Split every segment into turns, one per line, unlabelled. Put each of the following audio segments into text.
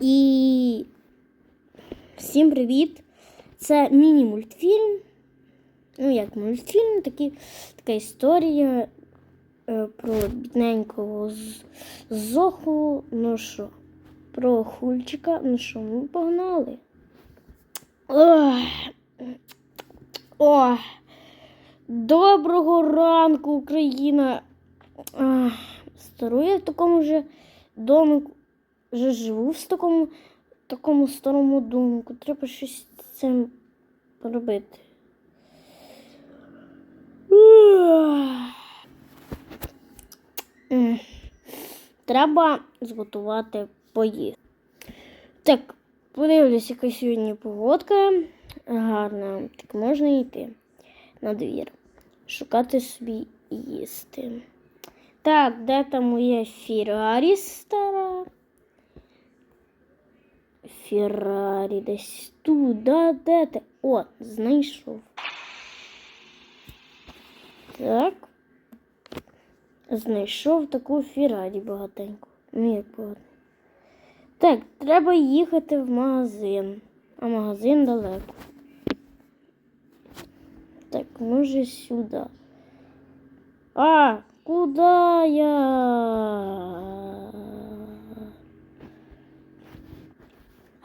І всім привіт! Це міні-мультфільм. Ну, як мультфільм, такі, така історія е, про бідненького з- Зоху. Ну що, про хульчика. Ну що, ми погнали. Ох. Ох. Доброго ранку, Україна. Ах, Стару в такому же домику. Вже живу в такому, такому старому домику. Треба щось з цим робити. Треба зготувати поїсти. Так, подивлюсь, яка сьогодні погодка. Гарна. Так можна йти на двір. Шукати собі їсти. Так, де там моя Феррарі стара? Феррарі десь тут, да, де ти? О, знайшов. Так. Знайшов таку Феррарі багатеньку. Ну, як багато. Так, треба їхати в магазин. А магазин далеко. Так, може сюди. А, куди я?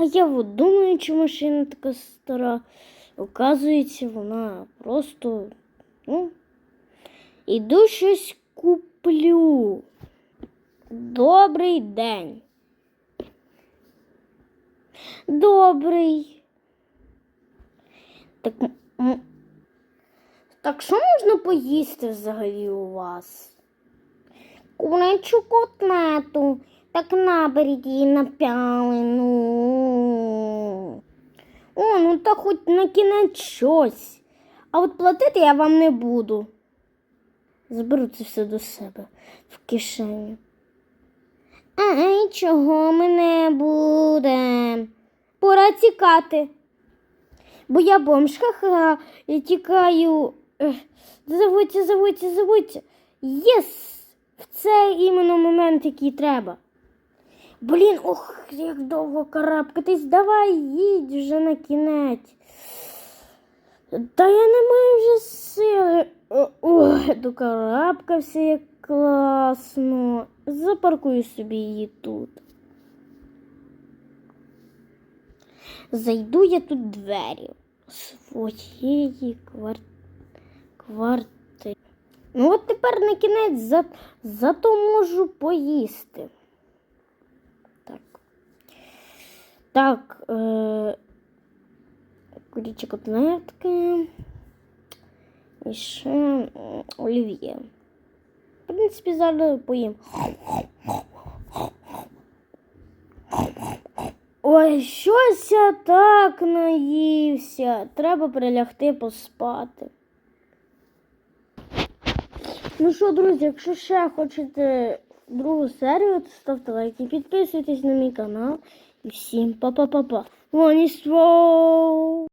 А я от думаю, чи машина така стара. Оказується, вона просто. Ну, іду щось куплю. Добрий день. Добрий. Так, так що можна поїсти взагалі у вас? Курячу котлету. Так наберіть її на пялину. О, ну та хоч на кінець щось. А от платити я вам не буду. Зберу це все до себе в кишеню. Ай, чого ми не будем? Пора тікати. Бо я бомж, ха-ха, я тікаю. Ех, Заводьте, заводьте, заводьте. Єс! В цей іменно момент, який треба. Блін, ох, як довго карабкатись. Давай їдь вже на кінець. Та я не маю вже сили. Ой, докарабкався як класно. Запаркую собі її тут. Зайду я тут двері своєї квар... квартири. Ну от тепер на кінець за... зато можу поїсти. Так. Так. Е... Курячі. І ще олів'є. В принципі, зараз поїм. Ой, щось я так наївся. Треба прилягти поспати. Ну що, друзі, якщо ще хочете другу серію, то ставте лайки, підписуйтесь на мій канал. І всім па-па-па-па. Воніство!